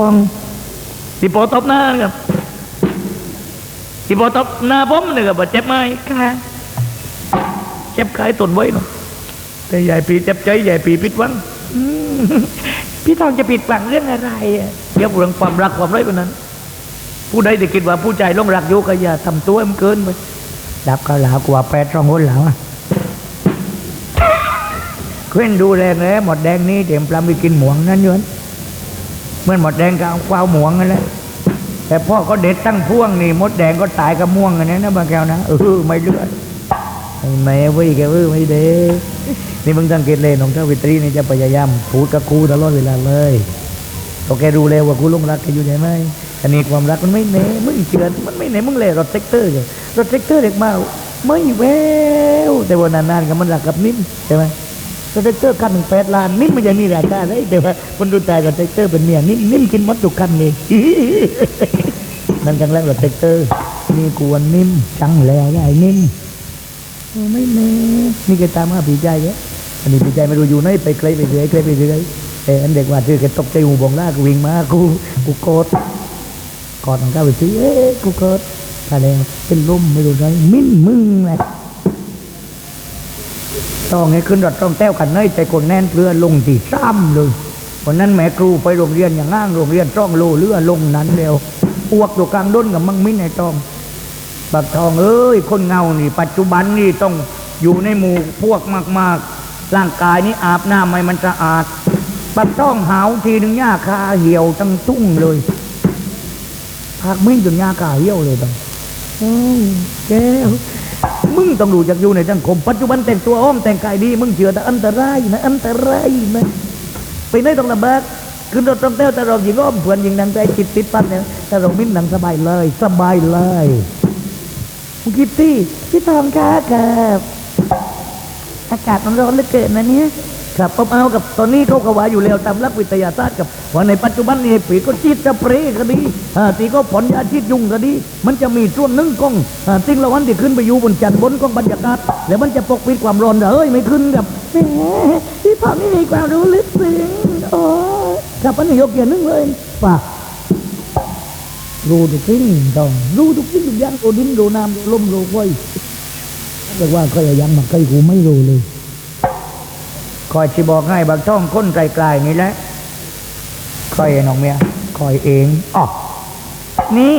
องที่ปอตบหน้าครับที่ปอตบหน้าผมเนี่ยครับเจ็บไหมค่ะเจ็บคล้ายตนไว้เนาะแต่ใหญ่ปีเจ็บใจใหญ่ปีปิดวังพี่ทองจะปิดหวังเรื่องอะไรเรื่องเรื่องความรักความไรกว่านั้น ผู้ใดที่คิดว่าผู้ใจล่องรักโยกอย่าทำตัวมันเกินไปดับก็หลากว่าแปดรองคนหลาวอะเคลื่อนดูแรงแล้วหมดแดงนี้เดี๋ยวปลาไปกินหมวงนั่นยวน เมื่อหมดแดงก็เอาควาวหมวงนั่นแหละแต่พ่อก็เด็ดตั้งพ่วงนี่มดแดงก็ตายกับม่วงอันนี้นะบางแก้วนะเออไม่เลือดไอ้แม่เว้ยแกเออไม่เด้นี่มึงสังเกตเลยน้องเจ้าวิตรีนี่จะพยายามพูดกับกูตลอดเวลาเลยโอเคดูเลยว่ากูหลงรักแกอยู่ใช่ไหมอันนี้ความรักมันไม่เน่มึงเชื่อมันไม่เน่มึงเลยรถเซ็กเตอร์เลยรถเซ็กเตอร์เด็กมาไม่แววแต่ว่านานๆกับมันรักกับนิ่มใช่ไหม สเตกเตอร์คันหนึ่งแปดล้านนิ่มมันจะมีราคาได้แต่ว่าคนดูตายกับสเตกเตอร์เป็นเมียนิ่มนิ่มกินมดทุกคันเลยนั่นจังแรกสเตกเตอร์นี่กวนนิ่มจังแล้วใหญ่นิ่มไม่เน่นี่แกตามมาผีใจเยอะอันนี้ผีใจไม่รู้อยู่ไหนไปไกลไปเรื่อยไกลไปเรื่อยแต่อันเด็กว่าชื่อแกตกใจหูบองล่ากูวิ่งมากูกูโกรธกอดของก้าไปทีเอ๊ะกูโกรธอะไรเป็นลมไม่รู้ไรมิ้นมึงแหละ ต้องให้ขึ้นรถต้องแต้วกันเนยใจคนแน่นเรือลงที่ซ้ำเลยวันนั้นแม่ครูไปโรงเรียนอย่างง่างโรงเรียนต้องโลเรือลงนั้นเร็วอ้วกตัวกลางด้นกับมังมิ้นในต้องบักทองเอ้ยคนเงานี่ ปัจจุบันนี่ต้องอยู่ในหมู่พวกมากๆ ร่างกายนี้อาบน้ำให้มันสะอาดบักต้องหาวทีหนึ่งหญ้าคาเหี่ยวทั้งทุ่งเลยพักมิ้นจนหญ้าคาเหี่ยวเลยตองโอ้ยแก้ว มึงต้องดูจากอยู่ในสังคม ปัจจุบันแต่งตัวอ้อมแต่งกายดี มึงเชื่อแต่อันตรายนะ อันตรายนะไปไหนต้องลำบากขึ้นรถต้องเต้วแต่เราหญิงอ้อมเพื่อนหญิงนังใจจิตติดปั๊บเนี่ยแต่เรามิ้นหนังสบายเลย สบายเลยมึงคิดสิพี่ทองค่ะครับอากาศมันร้อนเหลือเกินนะเนี่ย ครับผมเอากับตอนนี้เขาก็ว่าอยู่แล้วตามหลักวิทยาศาสตร์กับว่าในปัจจุบันนี่ผีก็ชีดสเปรย์ก็ดีตีก็ผลยาชีดยุงก็ดี มันจะมีช่วงนึ่งกล้องสิ่งละวันที่ขึ้นไปอยู่บนจันทร์บนกล้องบรรยากาศ แล้วมันจะปกปิดความร้อนเอ้ยไม่ขึ้นกับแหมพี่ทองนี่มีความรู้ลึกซึ้งโอ้ครับอันนี้ยกเกียรติหนึงเลยป่ะรู้ทุกสิ่งต้องรู้ทุกสิ่งทุกอย่างรู้ดินรู้น้ำรู้ลมรู้ไฟเรียกว่าเคยยังมาเคยกูไม่รู้เลย คอยที่บอกให้บางช่องค้นไกลๆนี่แหละคอยน้องเมียคอยเองอ๋อนี่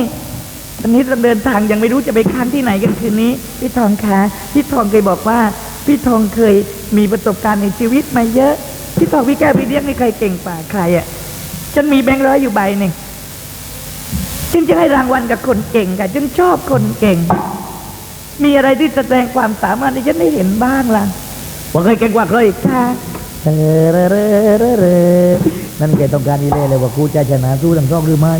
ตอนนี้เราเดินทางยังไม่รู้จะไปค้างที่ไหนกันคืนนี้ พี่ทองคะพี่ทองเคยบอกว่า พี่ทองเคยมีประสบการณ์ในชีวิตมาเยอะ พี่ทองพี่แก้วพี่เลี้ยงนี่ใครเก่งกว่าใครอะฉันมีแบงค์ร้อยอยู่ใบหนึ่งจึงจะให้รางวัลกับคนเก่งค่ะจึงชอบคนเก่ง มีอะไรที่แสดงความสามารถที่ฉันได้เห็นบ้างล่ะ ว่าเคยเก่งกว่าเคยค่ะเออเรอเรอเรอเรอนั่นแกต้องการอีเล่เลยว่าครูจะชนะสู้ทั้งสองหรือไม่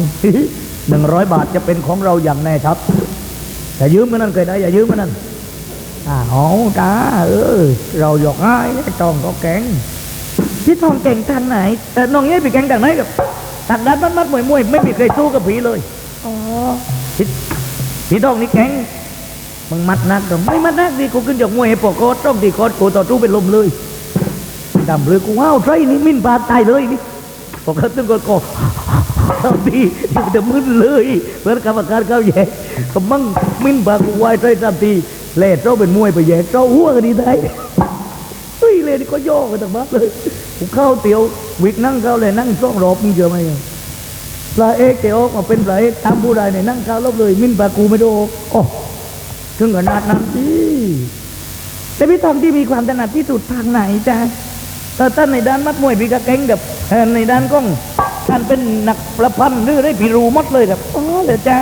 หนึ่งร้อยบาทจะเป็นของเราอย่างแน่ชัดอย่ายืมมันนั่นเคยได้อย่ายืมมันนั่นอ้าวจ้าเออ เราหยอกง่ายไอ้ตองก็แก่งพี่ทองเก่งทางไหนแต่น้องเงี้ยไปแก่งทางไหนกับทางด้านมัดมัดมวยมวยไม่มีใครสู้กับผีเลยอ๋อผีผีทองนี่แข็ง มึงมัดนักก็ไม่มัดนักดิกูขึ้นจากมวยให้ปอกโคตรต้องดีโคตรกูต่อสู้เป็นลมเลยดำเลยกูว้าวไรนี่มินบาดตายเลยนี่ปอกเขาตึงก็ก็ทำดีมันจะมึนเลยเพื่อนกรรมการเขาแย่ก็มั่งมินบากูวายไทรทำทีเล่เจ้าเป็นมวยไปแย่เจ้าหัวกันดีได้เฮ้ยเลยนี่ก็ย่อกันต่างมากเลยผมเข้าเตียววิกนั่งเข้าเลยนั่งซ่องรอบมึงเจอไหมปลาเอกเตียวมาเป็นปลาเอกตามผู้ใดเนี่ยนั่งเข้ารอบเลย มินปลากูไม่โดนโอ้ ถึงขนาดนั้นอีแต่พี่ทองที่มีความถนัดที่สุดทางไหนจ๊ะแต่ท่านในด้านมัดมวยพี่ก็เก่งกับในด้านก้องท่านเป็นนักประพันธ์หรือได้พี่รู้มดเลยครับอ๋อเดี๋ยจ้า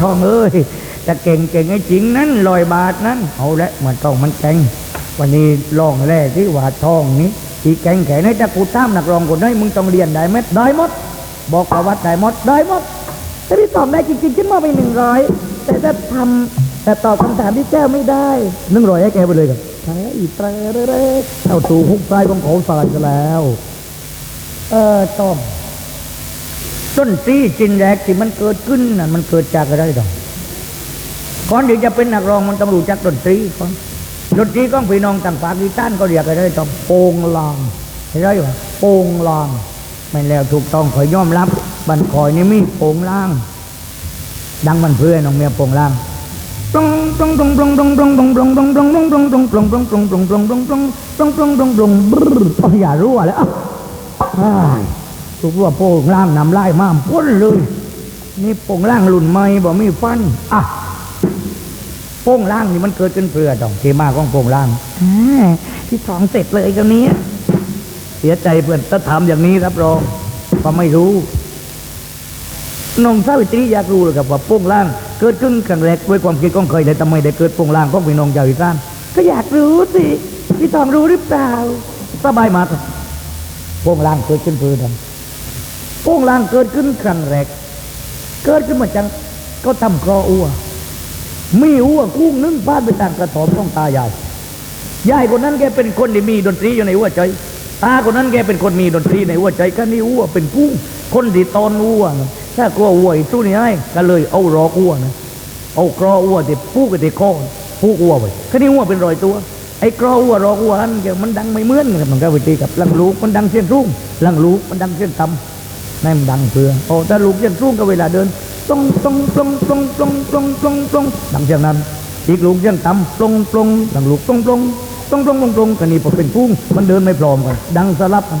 ทองเอ้ยจะเก่งเก่งไอ้จริงนั้นลอยบาทนั้นเอาละมันต้องมันเก่งวันนี้ลองแร่ที่ว่าทองนี้ที่แก่งแขนให้ตะกูตามนักรองคนนี้มึงต้องเรียนได้ไหมได้หมด บอกประวัติได้หมดได้หมดแต่ที่ตอบได้จริงๆขึ้นมาไปหนึ่งร้อยแต่ถ้าทำ แต่ตอบคำถามที่แก้วไม่ได้หนึ่งรอยให้แกไปเลยกับใช่แตรเร่เร่เข้าสู่หุบซ้ายของเขาสายกันแล้ว เออต้อมต้นตีจินแรกที่มันเกิดขึ้นน่ะมันเกิดจากอะไรดอกก่อนที่จะเป็นนักร้องมันต้องรู้จักดนตรีก่อนดนตรีของพี่น้องต่างปากีสถานก็เรียกกันได้ต้องโปงลางเห็นไหมวะโปงลางไม่แล้วถูกต้องขอยยอมรับ บันคอยนี่มีโปงล่าง ดังมันเพื่อนน้องเมียโป่งล่าง อ๋ออย่ารั่วเลยอะอ้ายทุกว่าโป่งล่างนำไล่มามพ้นเลย นี่โป่งล่างหลุนไม่บ่มีฟันอะโป่งล่างนี่มันเกิดขึ้นเพื่อดอกเทมาของโป่งล่างที่สองเสร็จเลยกันนี้ เสียใจเพื่อนถ้าถามอย่างนี้รับรองก็ไม่รู้น้องสาวิตรีอยากรู้เลยครับว่าโป้งล่าง เกิดขึ้นครั้งแรกด้วยความคิดของเคยแต่ทำไมได้เกิดปงล่างของพี่น้องเจ้าอีสานก็อยากรู้สิพี่ตองรู้หรือเปล่าสบายมากปงล่างเกิดขึ้นเพื่อทำปงล่างเกิดขึ้นครั้งแรกเกิดขึ้นมาจากเขาทำครออัวมีอัวกุ้งนึ่งพาดไปต่างกระถอมของตายายยายคนนั้นแกเป็นคนที่มีดนตรีอยู่ในหัวใจตาคนนั้นแกเป็นคนมีดนตรีในหัวใจก็นี่วัวเป็นกุ้งคนที่ตอนวัวนะ ถ้ากลัววัวอีกสู้นี่ให้ก็เลยเอารอกวัวนะเอากรอวัวที่พูกับที่คอพูกวัวไปก็นี่วัวเป็นรอยตัวไอ้กรอวัวรอกวัวอันเดียวมันดังไม่เหมือนกันมันก็ไปตีกับลังลูกมันดังเส้นรุ่งลังลูกมันดังเส้นต่ำนั่นมันดังเพื่อโอ้ถ้าลูกเส้นรุ่งก็เวลาเดินตรงตรงตรงตรงตรงตรงตรงตรงดังเช่นนั้นอีกลูกยังต่ำปลงปลงดังลูกปลงปลงปลงปลงปลงปลงกันนี่พอเป็นพุ่งมันเดินไม่พร้อมกันดังสลับกัน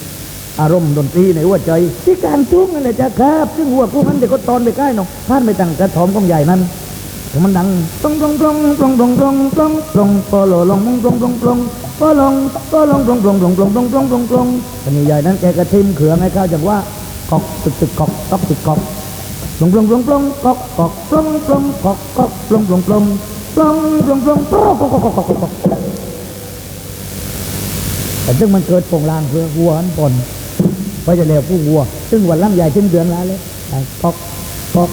อารมณ์ดนตรีในหัวใจที่การจุ้งนั่นแหละจ้ะครับ ซึ่งหัวกูมันเด็กก็ตอนไปใกล้น้องพลาดไปตั้งกระถอมของใหญ่นั้นแต่มันดังตรงตรงตรงตรงตรงตรงตรงตรงปอลลงตรงตรงตรงปอลงปอลงตรงตรงตรงตรงตรงตรงตรงตรงต่นี่ใหญ่นั้นแกกระทิมเขืองให้ข้าจากว่ากอกตึกตึกกอกกอกตึกกอกปลงปลงปลงปลงกอกกอกปลงปลงกอกกอกปลงปลงปลงปลงปลงปลงปลงกอกกอกกอกกอกแต่ซึ่งมันเกิดโป่งลางเพื่อวัวหันปน เพราะจะเร็วผู้วัว ซึ่งวันล่ำใหญ่ขึ้นเดือนแล้วเลยไอ้ก๊อกก๊อก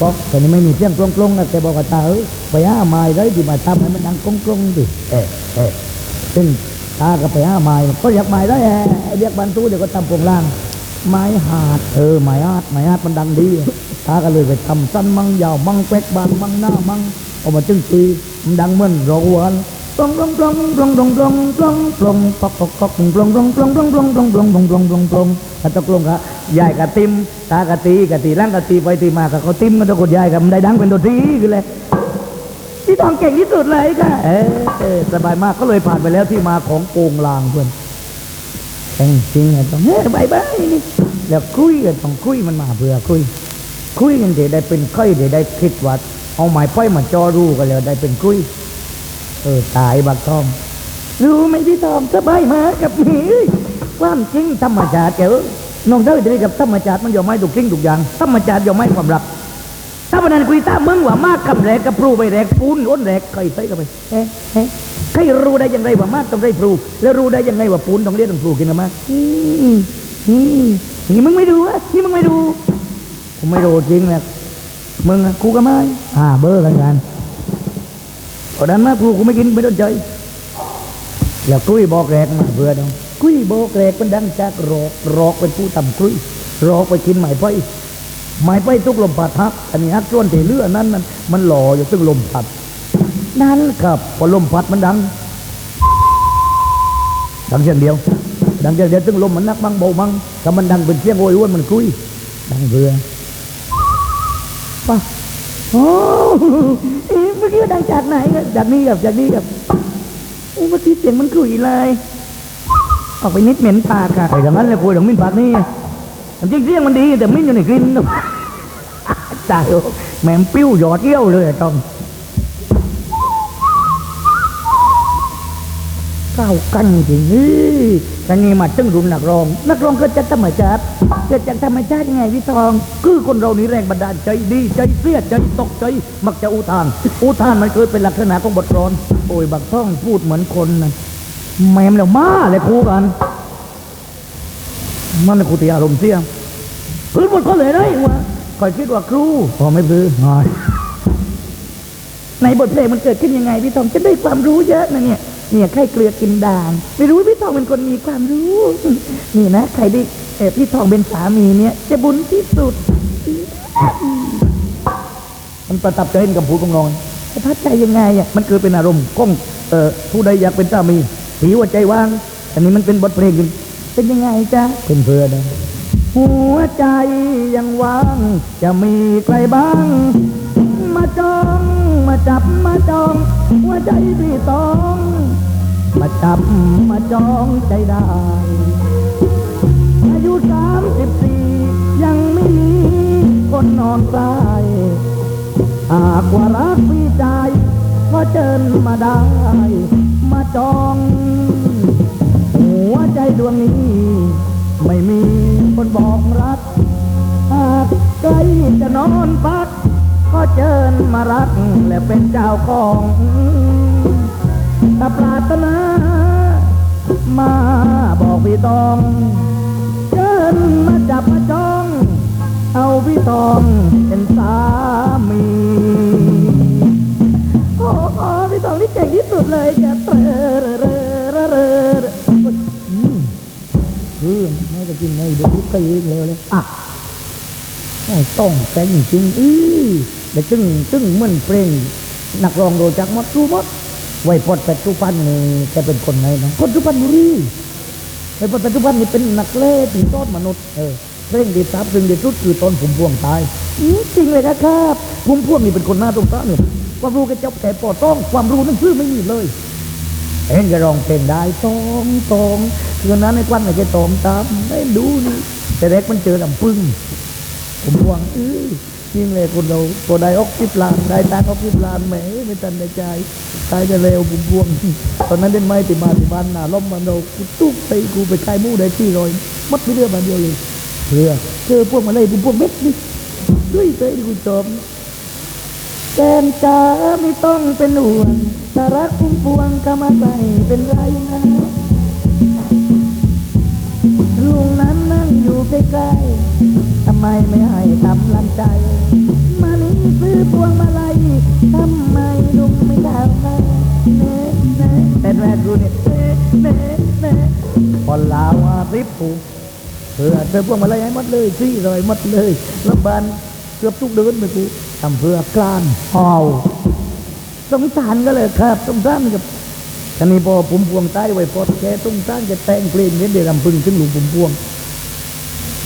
ก๊อกแต่นี่ไม่มีเสียงกลงกลงนะแต่บอกกับตาเอ้ยไปหาไม้เลยที่มาทำให้มันดังกลงกลงดิเออเออซึ่งตาก็ไปหาไม้ก็อยากไม้ได้แฮะไอ้เรียกบรรทุเดี๋ยวก็ทำโปงลาง ไม้หาดเออไม้หาดไม้หาดมันดังดีตาก็เลยไปทำสั้นมั่งยาวมั่งเป็กบานมั่งหน้ามั่งเอามาจึงตีมันดังเหมือนรอวัว ปลงปลงปลงปลงปลงปลงปลงปลงปอกปอกปอกปลงปลงปลงปลงปลงปลงปลงปลงปลงปลงปลงปลงกระตกลงครับยายกระติมตากระตีกระตีร่างกระตีไปตีมากับเขาติมกันตะกดยายกับมันได้ดังเป็นดนตรีคือเลยที่ทองเก่งที่สุดเลยค่ะเออสบายมากก็เลยผ่านไปแล้วที่มาของโปงลางเพื่อนเองจริงไงต้องเฮ้ยบายบายนี่แล้วคุยกันต้องคุยมันมาเพื่อคุย คุยกันเดี๋ยวได้เป็นค่อยเดี๋ยวได้คิดว่าเอาหมายป้อยมาจอรู้กันแล้วได้เป็นคุย เออตายบักทอง รู้ไหมพี่ทองสบายมากกับหมีความจริงธรรมชาติเจ้าน้องเด้อจะได้กับธรรมชาติมันยอมไม่ถูกจริงถูกอย่างธรรมชาติยอมไม่ความรักถ้าวันนั้นคุยตามึงว่ามากกับแรกกับพรูไปแรกปูนอ้นแรกใครใส่กันไปเอ๊ะเอ๊ะใครรู้ได้ยังไงว่ามากต้องได้พรูแล้วรู้ได้ยังไงว่าปูนต้องเรียกต้องพรูกินกันมาอืมอืมนี่มึงไม่ดูอะนี่มึงไม่ดูผมไม่รู้จริงนะมึงกูก็ไม่อ่าเบอร์กันกัน พอดันมาครูกูไม่กินไม่ต้นใจแล้วกุ้ยบอกแรกมาเบื่อดองกุ้ยบอกแรกมันดังจากรอกรอกเป็นผู้ต่ำกุ้ยรอกไปกินหมายไฟหมายไฟทุกลมพัดทับอันนี้ฮักส่วนที่เลือนั้นมันมันหล่ออยู่ซึ่งลมพัด นั่นครับพอลมพัดมันดัง ดังเสียงเดียว ดังเสียงเดียวซึ่งลมมันนักบังเบาบังถ้ามันดังเป็นเสียงโอยอ้วนมันกุ้ยดังเบื่อป่ะโอ้ มื่อกี้ดังจากไหนครับจากนี้กับจากนี้กับเอ๊ะเมื่อกี้เสียงมันคุยเลยออกไปนิดเหม็นปากค่ะไอ้ดังนั้นเลยคุยดังมิ้นปากนี่จริงเสียงมันดีแต่มิ้นอยู่ในกลิ่นตายโอ้แม่มปิ้วหยอดเยี่ยวเลยอะจอม ก้าวกันจริงนี่แต่นี่มาตึ้งรุ่นนักร้อง นักร้องเกิดจากธรรมชาติเกิดจากธรรมชาติยังไงพี่ทอง คือคนเรานี่แรงบันดาลใจดีใจเสียใจตกใจ มักจะอุทาน อุทานมันเคยเป็นลักษณะของบทกลอน โอ้ยบักท่องพูดเหมือนคนนะแม่มแล้วมาเลยครูกัน มันครูตีอารมณ์เสียงพื้นบนเขาเลยนะวะคอยคิดว่าครูพอไม่บื้อหน่อยในบทเพลงมันเกิดขึ้นยังไงพี่ทองจะได้ความรู้เยอะนะเนี่ย เนี่ยใครเกลือกินด่าง ไม่รู้พี่ทองเป็นคนมีความรู้ นี่นะใครได้เออพี่ทองเป็นสามีเนี่ย จะบุญที่สุด มันประทับใจกับผู้กองนอนประทับใจยังไงอะมันเกิดเป็นอารมณ์ก้องเอ่อผู้ใดอยากเป็นสามีผีหัวใจว่าง อันนี้มันเป็นบทเพลงขึ้นเป็นยังไงจ๊ะเป็นเพื่อนหัวใจยังว่าง จะมีใครบ้าง มาจอง มาจับมาจอง หัวใจพี่ต้อง มาจับมาจองใจได้ อายุสามสิบสี่ยังไม่มีคนนอนตายหากว่ารักพี่ใจก็เจิญมาได้ มาจอง หัวใจดวงนี้ ไม่มีคนบอกรัก หากใกล้จะนอนพัก ก็เจิญมารักและเป็นเจ้าของ ถ้าปรารถนา มาบอกพี่ตองเชิญมาจับมาจอง เอาพี่ตองเป็นสามีโอ้โหพี่ตองนี่เก่งที่สุดเลยจะเตอเรอเรอเรออืมคือไม่จะกินไงเดี๋ยวก็ยิงเร็วเลยอะต้องแต่งจริงอือแต่จึงจึงเหมือนเพลงนักร้องโดจากมดรู้มด ไวยพจน์เป็ดทุพันธ์นี่แกเป็นคนไหนนะคนทุพันบุรีไอ้ปัจจุบันนี่เป็นนักเล่ตีต้นมนุษย์เออเร่งดีซับเร่งดีสุดคือตอนผมพ่วงตายจริงเลยนะครับผมพ่วงนี่เป็นคนหน้าตรงตาเนี่ยความรู้แกเจบแต่ปอดต้องความรู้นั่นซื้อไม่มีเลยเอ็นจะร้องเพลงได้ตองตองคืนนั้นในควันไหนจะตองตามได้ดูนี่แต่เด็กมันเจอลำปึ้งผมพ่วงเออ จริงเลยคนเราตัวได้ออกสิบล้านได้ตังออกสิบล้านแหมไม่ทันในใจตายจะเร็วผมพวง ตอนนั้นเล่นไม้ติมาติบ้านหนาล้มมันเรากูตุ๊กไปกูไปขายมูได้ที่รอยมัดไปเรื่อยมาเดียวเลยเรือเจอพวกมาเลยผมพวกเม็ดนี่ด้วยเตยกูจอมแกนจ๋าไม่ต้องเป็นห่วงถ้ารักพุ่มพวงก็มาใส่เป็นไรนะลุงนั้นนั่งอยู่ ใกล้ๆทำไมไม่ให้กำลังใจ มานี่ซื้อพวงมาลัยทำไมลุงไม่ทำมาเน่เน่แต่แรกดูเนี่ยเน่เน่เน่พอลาวาริบผูเพื่อเธอพวงมาลัยให้หมดเลยซี่เลยหมดเลยล้วบานเกือบทุกเดือนเลยกูทำเพื่อกลานหาวสงสารก็เลยครับสงสารกับทีนี้พอผมพวงใต้ไว้พอแกสงสร้ารจะแต่งเพลงนี้เดี๋ยวรำพึงถึงหลุงผมพวง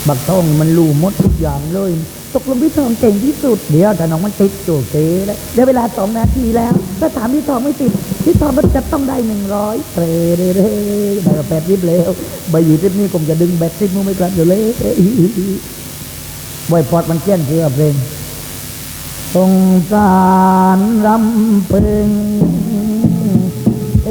บักทองมันรู้หมดทุกอย่างเลย ตกลงพี่ทองเก่งที่สุดเดี๋ยวถ้าน้องมันติดโอเคแล้วเดี๋ยวเวลาสองนาทีแล้ว ถ้าถามพี่ทองไม่ติดพี่ทองมันจะต้องได้หนึ่งร้อยเตรเรเรได้แปดริบแล้วใบหยีริบนี่ผมจะดึงแบตริบมึงไม่กลับอยู่เลยบอยพอดมันเกี้ยนเพื่อเพลงสงสารรำเพึงเอ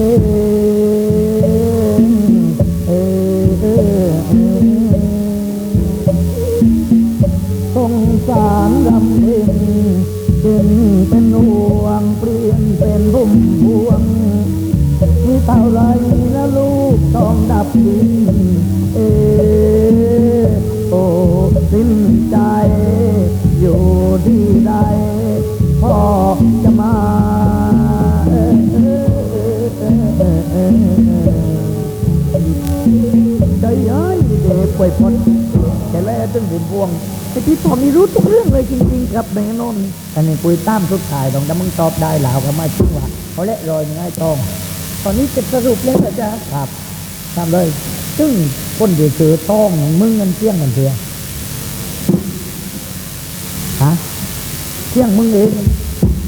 เออโอ้สิ้นใจ อยู่ที่ใดพ่อจะมาเออใจย้ายเด็กป่วยพนแต่แล้วตึงผมพวงไอพี่ทอมนี่รู้ทุกเรื่องเลยจริงๆครับในนนท์อันนี้ปุยตามสุดท้ายตองจะมึงตอบได้หลาวก็มาชิงว่าเขาเละรอยง่ายทอง ตอนนี้จะสรุปแล้วนะจ๊ะครับ ทำเลย ซึ่งคนเดือดเสือทององมึงเงินเที่ยงกันเถื่อฮะเที่ยงมึงเอง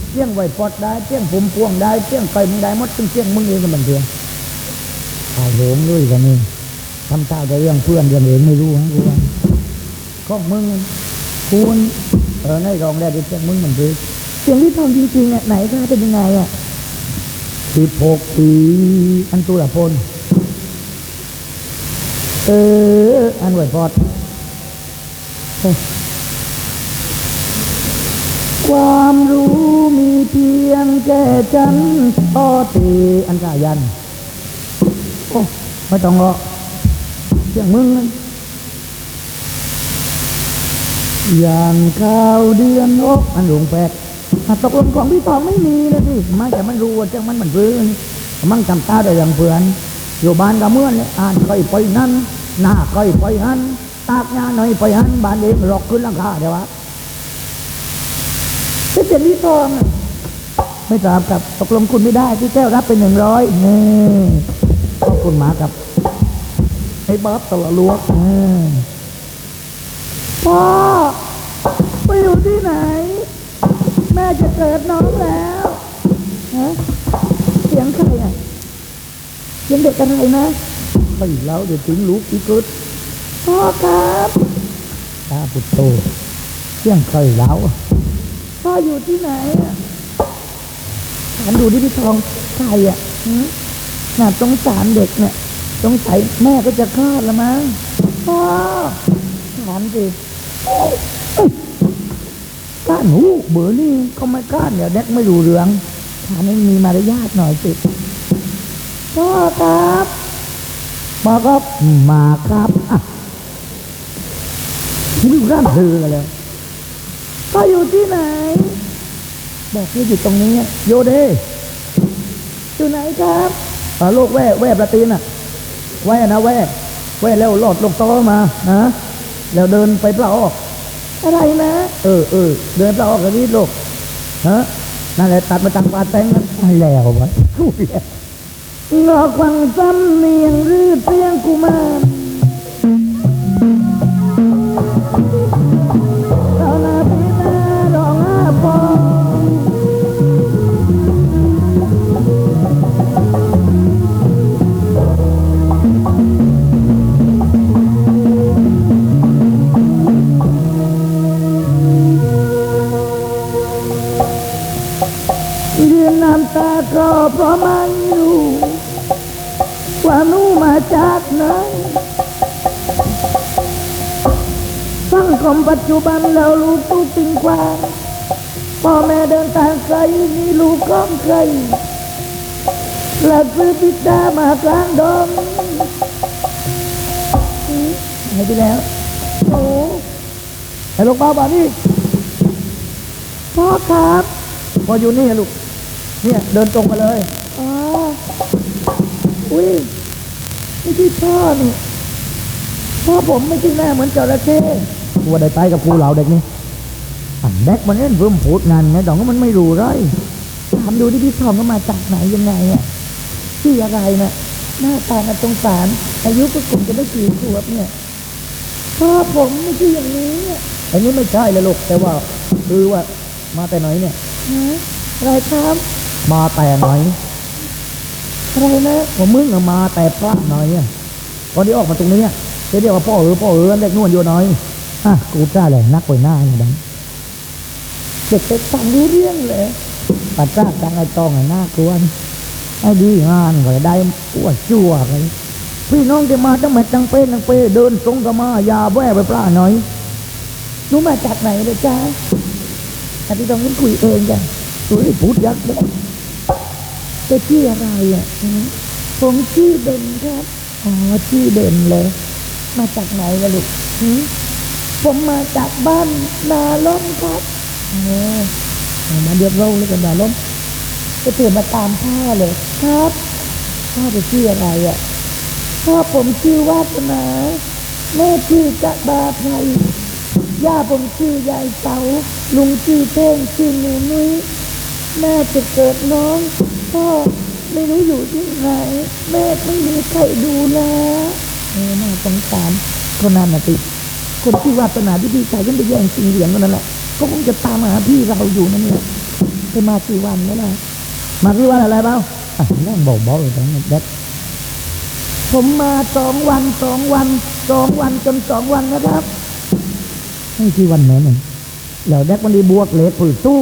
เที่ยงไหวพอดได้เที่ยงผมพวงได้เที่ยงไฟมึงได้หมดซึ่งเที่ยงมึงเองกันมันเถื่อตายโหมด้วยกันนี่ทำท่าจะเรื่องเพื่อนเรื่องเองไม่รู้ฮะกูว่าของมึงคุณเออในรองได้ดิเสียงมึงมันคือเสียงที่ทองจริงๆอะไหนคะเป็นยังไงอะสิบหกปีอันตุลพล เอออันไหวพอดความรู้มีเพียงแก่ฉันตอตีอันกายัน โอ้ไม่ต้องหรอกเสียงมึงนั่นอย่างข้าวเดือนอกอันหลวงแปดอะตกลงของพี่ทองไม่มีเลยสิไม่แต่มันรู้ว่าจังมันมันเพื่อนมั่งจำตาได้อย่างเพื่อน อยู่บ้านก็เมื่อนเลยอ่านค่อยไปนั่นหน้าค่อยไปหันตากยาหน่อยไปหันบ้านเองรอกขึ้นหลังคาเดี๋ยววะที่เป็นพี่ทองไม่ทราบกับตกลงคุณไม่ได้พี่แก้วรับเป็นหนึ่งร้อยนี่ขอบคุณหมากับให้บ๊อบตลอดลวกพ่อไปอยู่ที่ไหน แม่จะเกิดน้องแล้วฮะเสียงใครอะ สียงเด็กอะไรนะไปแล้วเดี๋ยวถึงลูกอีกึดพ่อครับตาปุตโตเสียงใครแล้วพ่ออยู่ที่ไหนอะถามดูที่พี่ทองใครอะหืมน่าสงสารเด็กเนี่ยสงสัยแม่ก็จะคลอดละมั้งพ่อถามสิเอ้ยก้านหูเบอร์นี่ก็ไม่ก้านเดี๋ยวเด็กไม่รู้เรื่องถามให้มีมารยาทหน่อยสิ พ่อครับมาครับมาครับอะที่นี่ร้านเธอกันแล้วก็อยู่ที่ไหน บอกที่อยู่ตรงนี้โยเดอยู่ไหนครับอ่าโลกแว่แว่ประตีนอะแว่นะแว่แว่แล้วหลอดลงโต๊ะมานะแล้วเดินไปเปล่าออกอะไรนะ เออเออเดินไปออกกันนี่ลูกฮะนั่นแหละตัดมาตังปลาแตงนั้นไปแล้ววะ ช่วยแล้วงอกฟังซ้ำเนียงรื้อเสียงกุมารเอาหน้าพี่หน้าดองหน้าปองเรียนน้ำตาก็เพราะไม่ รู้ว่าหนูมาจากไหนสังคมปัจจุบันเราลูกทุกสิ่งกว่าพ่อแม่เดินทางไกลมีลูกก้องใครหลักซื้อปิดตามากลางดงอืมหายไปแล้วโอ้ไอ้ลูกบ้าบ้านี่พ่อครับพออยู่นี่ลูกเนี่ยเดินตรงมาเลยอ๋ออุ้ย ไม่ใช่พ่อนี่พ่อผมไม่ใช่หน้าเหมือนจระเข้กลัวได้ตายกับครูเหล่าเด็กนี่อันเด็กมันเล่นเพิ่มพูดงานไงดองก็มันไม่รู้ไรถามดูที่พี่ทองก็มาจากไหนยังไงอะชื่ออะไรน่ะหน้าตากันตรงสารอายุก็กลุ่มจะไม่กี่ขวบเนี่ยพ่อผมไม่ใช่อย่างนี้อะอันนี้ไม่ใช่เลยลูกแต่ว่า คือว่ามาแต่ไหนเนี่ยฮะอะไรครับ มาแต่ไหน อะไรนะผมมึงมาแต่พระหน่อยอะตอนที่ออกมาตรงนี้จะเรียกว่าพ่อเออพ่อเออเด็กนวลอยู่น้อยอะกูจ้าเลยนักไปหน้าเนี่ยดังเด็กเด็กฟังรู้เรื่องเลยปัดจ้าจังไอ้ตองไอ้หน้ากลัวนไอ้ดีงานก็ได้ปวดจั่วเลยพี่น้องที่มาตั้งแม่ตั้งเป้ตั้งเป้เดินตรงกับมายาแว่ไปปลาหน่อยนู้มาจากไหนเลยจ้าอันที่ต้องคุยเองจ้ะตัวนี้พูดยักษ์เลย จะชื่ออะไรอะผมชื่อเบนครับอ๋อชื่อเด่นเลย มาจากไหนล่ะลูกผมมาจากบ้านนาล้มครับเออมาเดียบเราเลยกันนาล้มจะเปลี่นมาตามพ่อเลยครับพ่อจะชื่ออะไรอะพ่อผมชื่อวาสนาแม่ชื่อจะบาไพรย่าผมชื่อยายเสาลุงชื่อเท่งชื่อหนูนุ้ยแม่จะเกิดน้อง พ่อไม่รู้อยู่ที่ไหนแม่ไม่มีใครดูแลเออน่าสงสารคนนั้นนะติคนที่วาสนาที่พี่ชายฉันไปแย่งชิงเหรียญคนนั้นแหละก็คงจะตามหาพี่เราอยู่นั่นแหละไปมากี่วันแล้วล่ะมากี่วันอะไรเปล่าอะนั่งเบาๆเลยตรงนี้เด็กผมมาสองวันสองวันสองวันจนสองวันนะครับไม่กี่วันแม่หนึ่งแล้วเด็กมันดีบวกเหล็กผืนตู้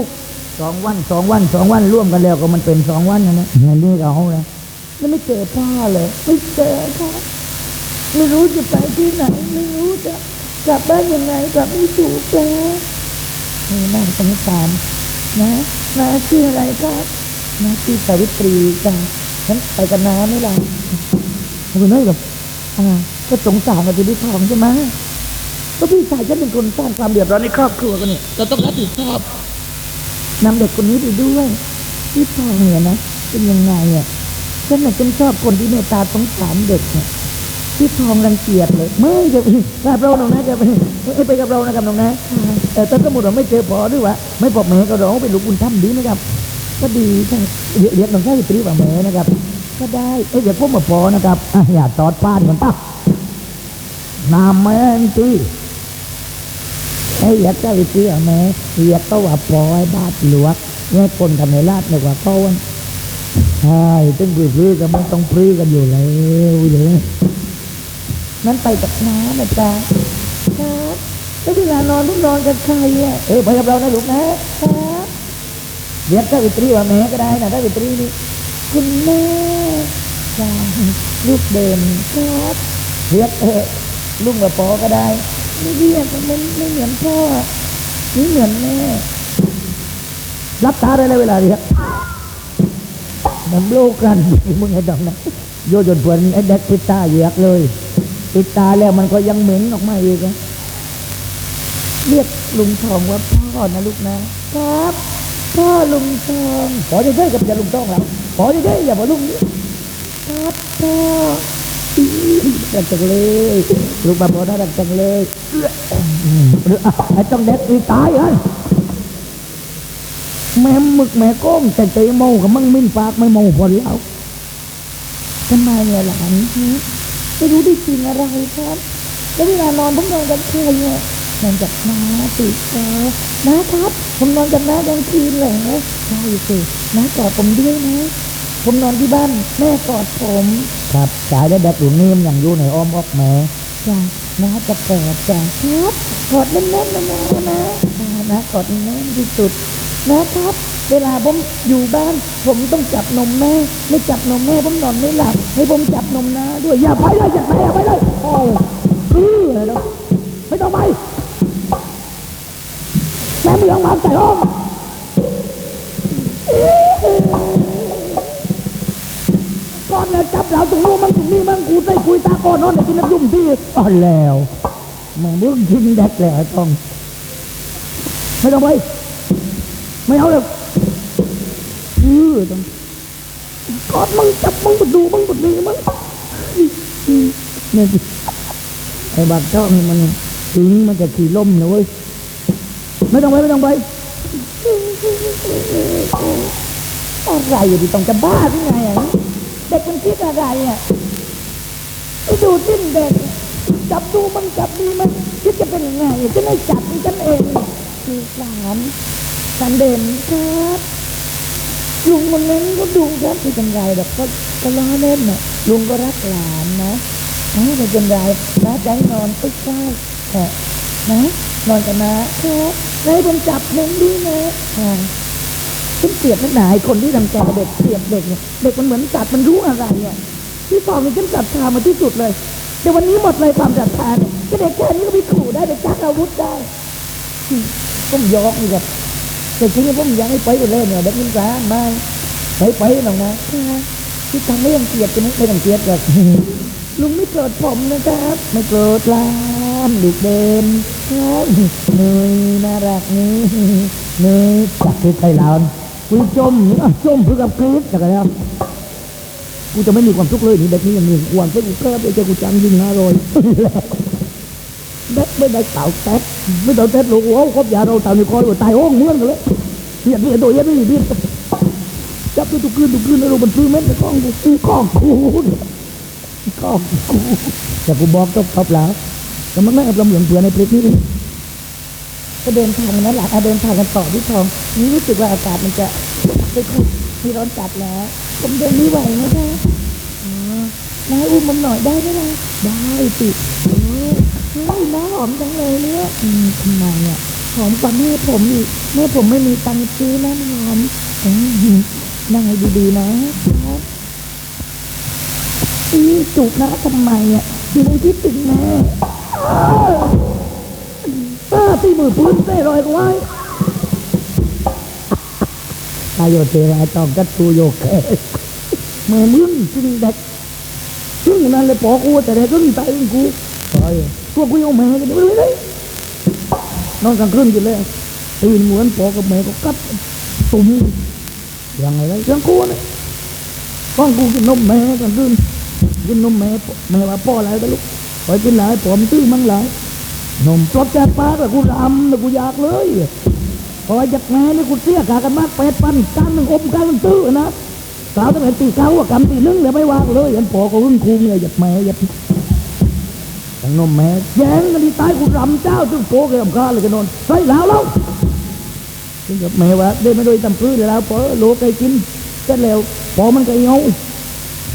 สองวันสองวันสองวันร่วมกันแล้วก็มันเป็นสองวันนะเนี่ยนนี่เอาเลยแล้วไม่เจอพ่อเลย ไม่เจอครับไม่รู้จะไปที่ไหน ไม่รู้จะกลับบ้านยังไงกลับไม่ถูกแล้วนี่น่าสงสารนะนาชื่ออะไรครับนาชื่อสาวิตรีจ้ะฉันไปกับน้าไม่ล่ะคุณน้อยแบบอ่าก็สงสารกับพี่ทองใช่ไหมก็พี่ชายฉันเป็นคนสร้างความเดือดร้อนในครอบครัวกันเนี่ยเราต้องรับผิดชอบ นำเด็กคนนี้ไปด้วยพี่ทองเนี่ยนะเป็นยังไงอะฉันน่ะฉันชอบคนที่เมตตาสงสารเด็กเนี่ยพี่ทองรังเกียจเลยไม่จะไปกับเราหนองนะจะไปไม่ไปกับเรานะครับน้องนะเออถ้าสมมติเราไม่เจอพอหรือวะไม่พบแม่ก็ร้องเป็นลูกบุญธรรมดีนะครับ ก็ดีใช่เรียกเรียกน้องชายตรีว่าแม่นะครับ ก็ได้เอ้ยเดี๋ยวพวกมาพอนะครับอะอย่าตอดป้านกันปั๊บน้ำแม่นตี ไอ้ยากจะไปเชื่อแม่เรียกก็ว่าปอยบาดหลวกเนี่ยคนทำในลาดเนี่ยกว่าเขาอะใช่ตึ้งปลื้อๆกันมันต้องปลื้อกันอยู่แล้วเลยนั้นไปกับน้านะจ๊ะครับแล้วเวลานอนต้องนอนกับใครอะเออไปกับเรานะลูกนะครับเรียกเจ้าอิตรีว่าแม่ก็ได้นะเจ้าอิตรีนี่คุณแม่จ้าลูกเดินครับเรียกเออลุงกับปอก็ได้ ไม่เรียกมันไม่เหมือนพ่อนี่เหมือนแม่รับตาได้เลยเวลาเรียกมันโลกกันมึงไอ้ดอกนะโยจนเพื่อนไอ้เด็กปิดตาเหยียกเลยปิดตาแล้วมันก็ยังเหม็นออกมาอีกอะเรียกลุงทองว่าพ่อนะลูกนะครับพ่อลุงทองขอจะได้กับอย่าลุงทองแล้วขอจะได้อย่าบอกลุงนี้ครับพ่อ อีรักจังเลยลูกบาบอน่ารักจังเลยหรือไอ้ต้องเด็กอีตายเอ้ยแม่หมึกแม่ก้องแต่ใจเมากับมั่งมิ้นปากไม่เมาพอแล้วทำไมเนี่ยหลานฮะไม่รู้ได้กินอะไรครับ แล้วเวลานอนผมนอนกับใครเนี่ยนอนกับน้าติตานะครับผมนอนกับน้ากลางคืนเหรอใช่สิน้ากอดผมด้วยนะ ผมนอนที่บ้านแม่กอดผมครับสายและแดกหลุมนิ่มอย่างอยู่ในอ้อมอกแม่จ้าน้าจะกอดจ้าครับกอดแน่นๆนะนะนะจ้าน้ากอดแน่นที่สุดนะครับ เวลาผมอยู่บ้าน ผมต้องจับนมแม่ ไม่จับนมแม่ผมนอนไม่หลับ ให้ผมจับนมน้าด้วยอย่าไปเลยอย่าไปอย่าไปเลยโอ้คืออะไรเนาะไม่ต้องไปแม่ไม่ยอมมาใส่ห้อง เนี่ยจับเราตรงนู้นมั่งตรงนี้มั่งกูได้คุยตาก่อนนอนเนี่ยกินน้ำยุ่มที่อ่อนแล้วมึงเรื่องกินแดกแล้วไอ้ต้อง ไม่ต้องไปไม่เอาเลยยื้อต้องกอดมึงจับมึงมาดูมึงมาดีมึงเนี่ยสิไอ้บาดเจ้านี่มันถึงมันจะขี่ล่มนะเว้ยไม่ต้องไปไม่ต้องไปอะไรอยู่ที่ต้องจะบ้าที่ไงอะ เด็กมันคิดอะไรอะไปดูสิ้นเด็ก จับดูมันจับดูมันคิดจะเป็นยังไงจะไม่จับมันกันเองคือหลานสันเด่นครับลุงคนนั้นก็ดูครับไม่เป็นไรหรอกก็ก็ล้อเล่นน่ะลุงก็รักหลานนะนะไม่เป็นไรนะใจนอนใกล้ๆแต่นะนอนกันนะครับแล้วผมจับนมด้วยนะค่ะ ฉันเกลียดนักหนาไอ้คนที่ทำแกกับเด็กเกลียดเด็กเนี่ยเด็กมันเหมือนสัตว์มันรู้อะไรอะที่สองนี่ฉันศรัทธามาที่สุดเลย แต่วันนี้หมดเลยความศรัทธาเนี่ยก็เด็กแค่นี้ก็ไปขู่ได้ไปจักอาวุธได้อืมผมยอกนี่ครับแต่จริงๆผมยังไม่ไปอยู่เลยเนี่ยเด็กมันสร้างมาไปไปหรอกนะที่ทำไม่ยังเกลียดกันไม่ต้องเกลียดหรอกลุงไม่โกรธผมนะครับ ไม่โกรธลามลูกเดินครับเนยน่ารักนี่เนยจับคือไทยลาว คุยจมเนี่อะจมเพื่อกับกรี๊ดจากแล้วกูจะไม่มีความทุกข์เลยนี่เด็กนี้ยังมีความสุขกูแค่ไปเจอกูจังยิงห้าร้อยเด็กไม่ได้เต่าแต๊ดไม่เต่าแต๊ดหรอกโอ้ครบยาเราเต่าในคอยว่าตายโอ้งเมื่อนกันเลยเหียดเหียดตัวเหียดนี่เหียดจับไปทุกคืนทุกคืนแล้วเราบรรทุกเม็ดในกล้องกูกูกล้องกูกล้องกูแต่กูบอกต้องตอบแล้วแต่มันไม่เอาลำเหลืองเผื่อในเพลิกนี้ ก็เดินทางนั้นแหละอะเดินทางกันต่อที่ทองนี่รู้สึกว่าอากาศมันจะไปคุมีร้อนจัดแล้วผมเดินไม่ไหวนะคะนายอุ้มมันหน่อยได้ไหมล่ะได้สิโอ้ยเฮ้ยน้าหอมจังเลยเนี่ยอืมทำไมอะหอมกว่าแม่ผมอีกแม่ผมไม่มีตังค์ซื้อน้ำหอมอืมนั่งให้ดีๆนะครับอีจูบนะทำไมอะอยู่ในคิดถึงแม่ ป้าตีมือปืนเต้รอยกไว้ตายโยเทราจอมกัดตูโยกแกแม่มึงซึ่งเด็กซึ่งนั่นเลยปอกูแต่เด็กก็มีตายเองกูตายพวกูยังแม่กันอยู่เลยนอนกลางคืนอยู่เลยตื่นเหมือนปอกับแม่ก็กัดตุ่มยังไงเลยเรื่องกูเนี่ยก้องกูกินนมแม่กลางคืนกินนมแม่แม่ว่าพ่ออะไรกันลูกไปกินหลายผมตื้อมั่งหลาย นมปลดจากปากแล้วกูรำแล้วกูอยากเลยเพราะว่าจากแม่นี่กูเสียขากันมากแปดพันการหนึ่งอมการหนึ่งตื้อนะสาวตั้งแต่ตีเก้าอะกำตีนึงเดี๋ยวไม่วางเลยยันปอก็รุ่นคูเนี่ยอยากแม่อยากทั้งนมแม่แย่งกันที่ตายกูรำเจ้าจึงโป๊กเลยรำคาเลยกันนอนใส่แล้วแล้วจึงกับแม่ว่าได้ไม่โดยตำพื้นแล้วพอโลกไก่กินเสร็แล้วพอมันไก่เงา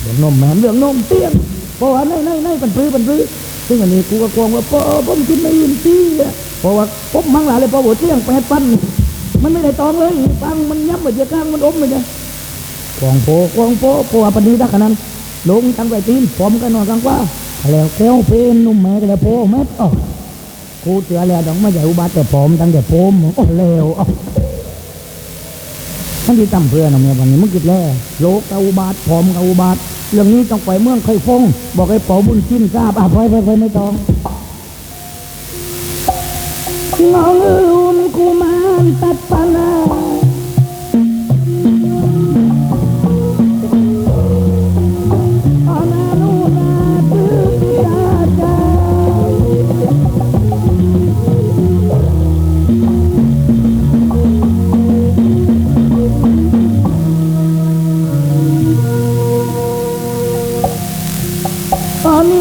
เรื่องนมแม่เรื่องนมเตี้ยนเพราะว่าในในในปันพื้นปันพื้น ซึ่งอันนี้กูก็กลัวว่าพอผมกินไม่ยืนที่อะเพราะว่าผมมั่งหลายเลยพอหัวเตี้ยงแปดปันมันไม่ได้ตองเลยฟังมันยับเหมือนจะข้างมันอมเลยจ้ะกวางโปกวางโปเพราะว่าปันนี้ดักขนาดลงทางไปตีนผมก็นอนกลางว่าแล้วแก้วเป็นนุ่มแม่ก็แล้วโพแม่อ๋อกูเตือแล้วต้องมาใหญ่อุบัติแต่ผมตั้งแต่ผมโอ้แล้วอ๋อมันที่ตั้มเพื่อนเอาเมียวันนี้มึงคิดแล้วโลกกับอุบาทผมกับอุบาท เรื่องนี้ต้องปล่อยเมืองไข่ฟง บอกให้ป๋อบุญชิ้นทราบอะไปไปไปไม่ต้องน้องลืมกูมานตัดปานา